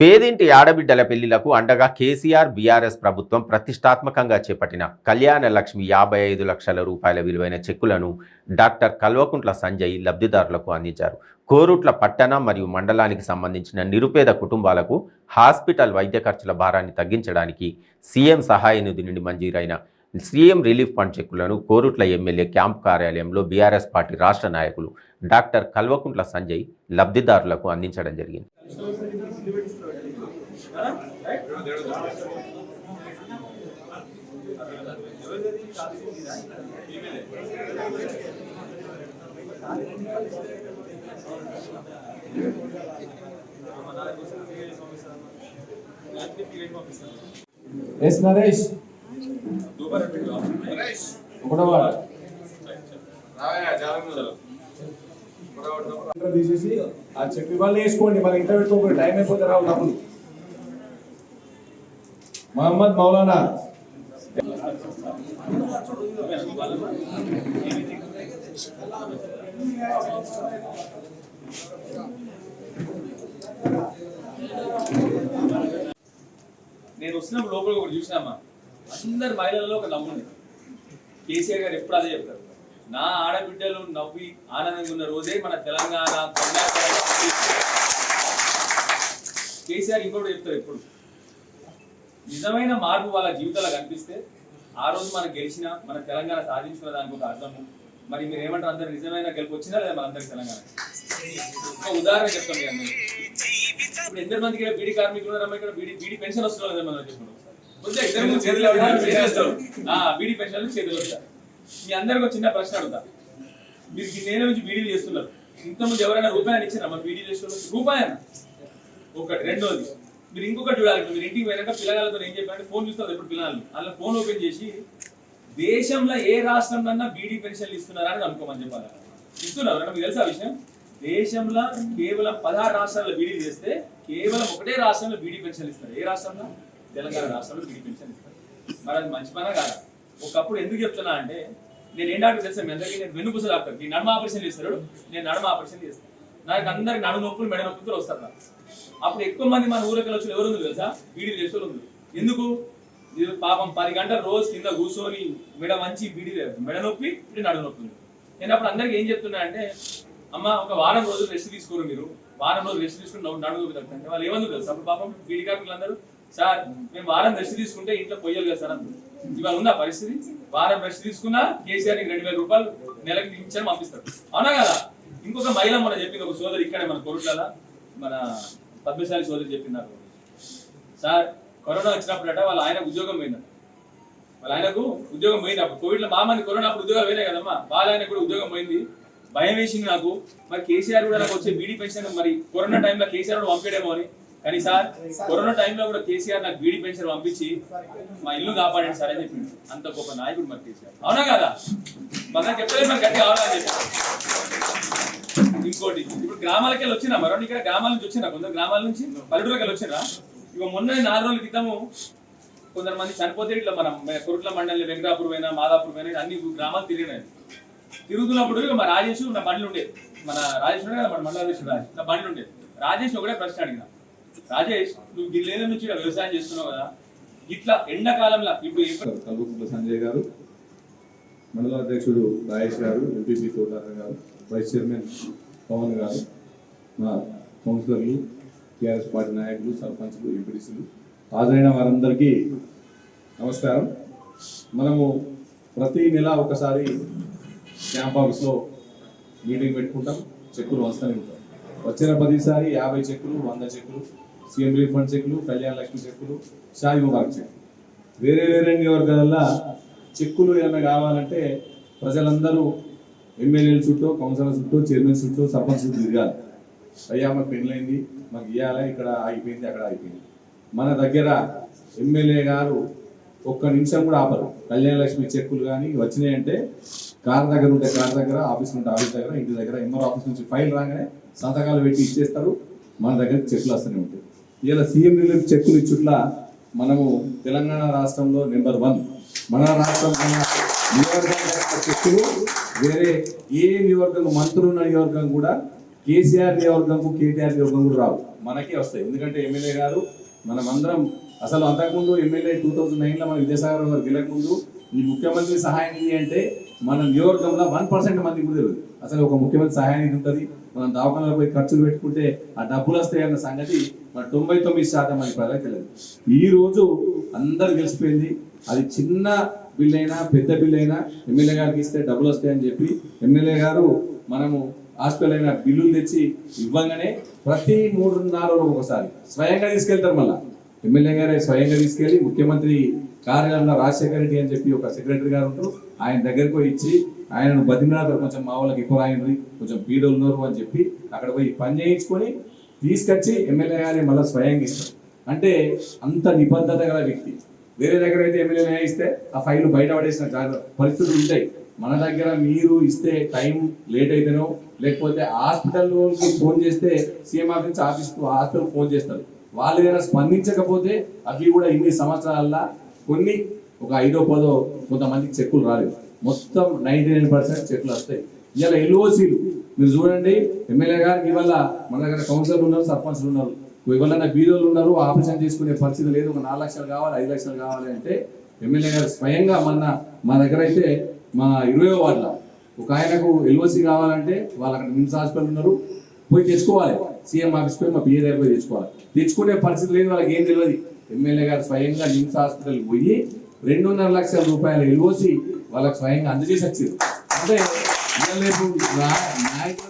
పేదింటి ఆడబిడ్డల పెళ్ళిలకు అండగా కేసీఆర్ బీఆర్ఎస్ ప్రభుత్వం ప్రతిష్టాత్మకంగా చేపట్టిన కళ్యాణ లక్ష్మి యాభై ఐదు లక్షల రూపాయల విలువైన చెక్కులను డాక్టర్ కల్వకుంట్ల సంజయ్ లబ్ధిదారులకు అందించారు. కోరుట్ల పట్టణ మరియు మండలానికి సంబంధించిన నిరుపేద కుటుంబాలకు హాస్పిటల్ వైద్య ఖర్చుల భారాన్ని తగ్గించడానికి సీఎం సహాయ నిధి నుండి మంజూరైన సీఎం రిలీఫ్ ఫండ్ చెక్కులను కోరుట్ల ఎమ్మెల్యే క్యాంప్ కార్యాలయంలో బీఆర్ఎస్ పార్టీ రాష్ట్ర నాయకులు డాక్టర్ కల్వకుంట్ల సంజయ్ లబ్ధిదారులకు అందించడం జరిగింది. ఎస్ నరేష్. ఒకటో. ఇక్కడ తీసేసి ఆ చెక్ ఇవాళ వేసుకోండి. మన ఇంట్లో పెట్టుకోకండి టైం అయిపోతే రావు డబ్బులు. మహమ్మద్ మౌలానా. నేను వచ్చినప్పుడు లోపల ఒకటి చూసినామా? అందరి మహిళల్లో ఒక నవ్వు కేసీఆర్ గారు ఎప్పుడు అదే చెప్తారు? నా ఆడబిడ్డలు నవ్వి ఆనందంగా ఉన్న రోజే మన తెలంగాణ కర్ణాటక కేసీఆర్ ఇంకోటి చెప్తారు ఎప్పుడు? నిజమైన మార్పు వాళ్ళ జీవితాల్లో కనిపిస్తే ఆ రోజు మనం గెలిచిన మన తెలంగాణ సాధించుకున్న దానికి ఒక అర్థము. మరి మీరు ఏమంటారు? అందరు నిజమైన గెలుపు వచ్చిందా లేదా మనందరికి తెలంగాణ? ఒక ఉదాహరణ చెప్తాను మీ ఇప్పుడు ఎందరి మందికి ఇక్కడ బీడీ కార్మికులు ఉన్నారమ్మా ఇక్కడ బీడీ బీడీ పెన్షన్ వస్తున్నారు లేదో మనం చెప్పండి కొద్దిగా ఇద్దరు చేతులు ఆ బీడీ పెన్షన్ చేతులు వస్తారు. మీ అందరికి ఒక చిన్న ప్రశ్న అడుగుతా. మీరు నేను నుంచి బీడీలు చేస్తున్నారు. ఇంతకుముందు ఎవరైనా రూపాయలు ఇచ్చారా? మా బీడీ చేస్తున్నారు. రూపాయన? ఒకటి రెండోది. మీరు ఇంకొకటి చూడాలి మీరు ఇంటికి పోయినాక పిల్లగాళ్ళతో ఏం చెప్పారంటే ఫోన్ చూస్తారు ఎప్పుడు పిల్లలు. అలా ఫోన్ ఓపెన్ చేసి దేశంలో ఏ రాష్ట్రంలో బీడీ పెన్షన్లు ఇస్తున్నారా అని అనుకోమని చెప్పాలి ఇస్తున్నారు. మీకు తెలుసా విషయం? దేశంలో కేవలం పదహారు రాష్ట్రాల్లో బీడీ చేస్తే కేవలం ఒకటే రాష్ట్రంలో బీడీ పెన్షన్లు ఇస్తారు. ఏ రాష్ట్రంలో? తెలంగాణ రాష్ట్రంలో బీడీ పెన్షన్ ఇస్తారు. మరి అది మంచి పనా కాదా? ఒకప్పుడు ఎందుకు చెప్తున్నా అంటే నేను ఏం డాక్టర్ తెలుసా మీ అందరికీ? నేను వెన్నుపూస డాక్టర్. ఈ నడమ ఆపరేషన్ చేస్తాడు నేను నడమ ఆపరేషన్ చేస్తాను. నాకు అందరికి నడు నొప్పులు మెడ నొప్పులు వస్తారు నాకు. అప్పుడు ఎక్కువ మంది మన ఊరికి వచ్చి ఎవరు ఉంది తెలుసా? బీడీ చేసే ఉంది ఎందుకు? పాపం పది గంటలు రోజు కింద కూర్చొని మెడ మంచి బీడీ మెడ నొప్పి ఇటు నడు నొప్పి నేను అప్పుడు అందరికి ఏం చెప్తున్నా అంటే అమ్మ ఒక వారం రోజులు రెస్ట్ తీసుకోరు మీరు. వారం రోజులు రెస్ట్ తీసుకుని నడుగు నొప్పి తగ్గుతుంది అంటే వాళ్ళు ఏమందుకు తెలుసు? అప్పుడు పాపం బీడీ కార్మికులు అందరూ సార్ మేము వారం రెస్ట్ తీసుకుంటే ఇంట్లో పొయ్యాలి కదా సార్ అందరూ ఇవాళ ఉందా పరిస్థితి? వారం రెస్ట్ తీసుకున్నా కేసీఆర్ రెండు వేల రూపాయలు నెలకి ఇచ్చారు పంపిస్తారు. అవునా కదా? ఇంకొక మహిళ మన చెప్పింది ఒక సోదరి ఇక్కడే మన కొరుట్ల మన పద్మశాలి సోదరి చెప్పినారు. సార్ కరోనా వచ్చినప్పుడట వాళ్ళ ఆయన ఉద్యోగం పోయిందట. వాళ్ళ ఆయనకు ఉద్యోగం పోయింది. అప్పుడు కోవిడ్లో మా మంది కరోనా అప్పుడు ఉద్యోగాలు పోయినాయి కదమ్మా. వాళ్ళ ఆయన కూడా ఉద్యోగం పోయింది. భయం వేసింది నాకు. మరి కేసీఆర్ కూడా నాకు వచ్చే బీడీ పెన్షన్ మరి కరోనా టైంలో కేసీఆర్ కూడా పంపించడేమో అని. కానీ సార్ కరోనా టైంలో కూడా కేసీఆర్ నాకు బీడీ పెన్షన్ పంపించి మా ఇల్లు కాపాడండి సార్ అని చెప్పిండు. అంత గొప్ప నాయకుడు మరి కేసీఆర్. అవునా కదా? మన చెప్పలేదు మరి గట్టిగా అవునా అని చెప్పి. ఇంకోటి ఇప్పుడు గ్రామాలకి వెళ్ళి వచ్చినా మరో ఇక్కడ గ్రామాల నుంచి వచ్చినా కొందరు గ్రామాల నుంచి పల్లెటూరుకి వెళ్ళి వచ్చినా ఇక మొన్న నాలుగు రోజుల క్రితము కొందరు మంది చనిపోతే ఇట్లా మనం కొరుట్ల మండలి వెంకటాపూర్ పోయినా మాదాపురం పోయినా అన్ని గ్రామాలు తిరిగినాయి. తిరుగుతున్నప్పుడు ఇక మా రాజేష్ నా బండ్లు ఉండేది మన రాజేష్ ఉండే మన మండల రాజేష్ నా బండ్లు ఉండేది రాజేష్ ఒకటే ప్రశ్న అడిగిన. రాజేష్ నువ్వు గిల్లేద నుంచి వ్యవసాయం చేస్తున్నావు కదా ఇట్లా ఎండాకాలంలో ఇప్పుడు కల్వకుంట్ల సంజయ్ గారు మండలాధ్యక్షుడు రాజేష్ గారు ఎంపీపీ తోటారావు గారు వైస్ చైర్మన్ పవన్ గారు మా కౌన్సిలర్లు టీఆర్ఎస్ పార్టీ నాయకులు సర్పంచ్లు ఎంపీడీసీలు హాజరైన వారందరికీ నమస్కారం. మనము ప్రతి నెల ఒకసారి క్యాంప్ ఆఫీస్లో మీటింగ్ పెట్టుకుంటాం చెక్కులు వస్తూనే ఉంటాం వచ్చిన ప్రతిసారి యాభై చెక్కులు వంద చెక్కులు సీఎం రిలీఫ్ ఫండ్ చెక్కులు కళ్యాణ లక్ష్మి చెక్కులు షాయి ముబారక్ చెక్కులు వేరే వేరే వర్గాలల్లో చెక్కులు ఏమైనా కావాలంటే ప్రజలందరూ ఎమ్మెల్యేల చుట్టూ కౌన్సిలర్ చుట్టూ చైర్మన్ చుట్టూ సర్పంచ్ చుట్టూ తిరగాలి. అయ్యా మాకు పెళ్ళైంది మాకు ఇవ్వాలా ఇక్కడ ఆగిపోయింది అక్కడ ఆగిపోయింది. మన దగ్గర ఎమ్మెల్యే గారు ఒక్క నిమిషం కూడా ఆపరు. కళ్యాణ లక్ష్మి చెక్కులు కానీ వచ్చినాయంటే కార్ దగ్గర ఉంటే కార్ దగ్గర ఆఫీస్ ఉంటే ఆఫీస్ దగ్గర ఇంటి దగ్గర ఎంఆర్ ఆఫీస్ నుంచి ఫైల్ రాగానే సంతకాలు పెట్టి ఇచ్చేస్తారు. మన దగ్గర చెక్కులు వస్తూనే ఉంటాయి. ఇలా సీఎం రిలీఫ్ చెక్కులు ఇచ్చుట్లా మనము తెలంగాణ రాష్ట్రంలో నెంబర్ వన్. మన రాష్ట్రం నియోజకవర్గం యొక్క వేరే ఏ నియోజకవర్గం మంత్రులు ఉన్న నియోజకవర్గం కూడా కేసీఆర్ నియోజకవర్గంకు కేటీఆర్ నియోజకవర్గం కూడా రావు. మనకే వస్తాయి. ఎందుకంటే ఎమ్మెల్యే గారు మనం అందరం అసలు అంతకుముందు ఎమ్మెల్యే టూ థౌజండ్ నైన్లో మన విద్యాసాగర్ గారు గెలకముందు ఈ ముఖ్యమంత్రి సహాయం నిధి అంటే మన నియోజకవర్గంలో వన్ పర్సెంట్ మంది కూడా తెలియదు. అసలు ఒక ముఖ్యమంత్రి సహాయం నిధి ఉంటుంది. మనం దవాఖానలో పోయి ఖర్చులు పెట్టుకుంటే ఆ డబ్బులు వస్తాయన్న సంగతి మన తొంభై తొమ్మిది శాతం మంది ప్రజలకు తెలియదు. ఈ రోజు అందరు గెలిచిపోయింది. అది చిన్న బిల్ అయినా పెద్ద బిల్ అయినా ఎమ్మెల్యే గారికి ఇస్తే డబ్బులు వస్తాయని చెప్పి ఎమ్మెల్యే గారు మనము హాస్పిటల్ అయిన బిల్లులు తెచ్చి ఇవ్వగానే ప్రతి మూడు నాలుగు ఒకసారి స్వయంగా తీసుకెళ్తారు మళ్ళీ. ఎమ్మెల్యే గారే స్వయంగా తీసుకెళ్ళి ముఖ్యమంత్రి కార్యాలయంలో రాజశేఖర రెడ్డి అని చెప్పి ఒక సెక్రటరీ గారు ఉంటారు. ఆయన దగ్గరికి పోయి ఇచ్చి ఆయనను బతిమలాడతారు కొంచెం మా వాళ్ళకి ఎక్కువ రాయండి కొంచెం పీడలు ఉన్నారు అని చెప్పి అక్కడ పోయి పని చేయించుకొని తీసుకొచ్చి ఎమ్మెల్యే గారే మళ్ళీ స్వయంగా ఇస్తారు. అంటే అంత నిబద్ధత గల వ్యక్తి. వేరే దగ్గర అయితే ఎమ్మెల్యే న్యాయిస్తే ఆ ఫైల్ బయట పడేసిన జాగ్రత్త పరిస్థితులు ఉంటాయి. మన దగ్గర మీరు ఇస్తే టైం లేట్ అయితేనో లేకపోతే హాస్పిటల్కి ఫోన్ చేస్తే CM office office hospital phone చేస్తారు. వాళ్ళు ఏదైనా స్పందించకపోతే అవి కూడా ఇన్ని సంవత్సరాల కొన్ని ఒక ఐదో పదో కొంతమందికి చెక్కులు రాలేదు. మొత్తం నైన్టీ నైన్ పర్సెంట్ చెక్కులు వస్తాయి. ఇలా ఎల్ఓసీలు మీరు చూడండి ఎమ్మెల్యే గారికి ఇవాళ మన దగ్గర కౌన్సిలర్లు ఉన్నారు సర్పంచ్లు ఉన్నారు. ఎవరైనా బీదోళ్ళు ఉన్నారు ఆపరేషన్ చేసుకునే పరిస్థితి లేదు ఒక నాలుగు లక్షలు కావాలి ఐదు లక్షలు కావాలి అంటే ఎమ్మెల్యే గారు స్వయంగా మొన్న మా దగ్గర అయితే మా ఇరవై వాళ్ళ ఒక ఆయనకు ఎల్ఓసి కావాలంటే వాళ్ళు అక్కడ నిమ్స్ హాస్పిటల్ ఉన్నారు పోయి తెచ్చుకోవాలి. సీఎం ఆఫీస్ పోయి మా పిఏ దగ్గర పోయి తెచ్చుకోవాలి. తెచ్చుకునే పరిస్థితి లేదు వాళ్ళకి ఏం తెలియదు. ఎమ్మెల్యే గారు స్వయంగా నిమ్స్ హాస్పిటల్ పోయి రెండున్నర లక్షల రూపాయల ఎల్ఓసి వాళ్ళకి స్వయంగా అందజేసి వచ్చారు అంటే నాయకులు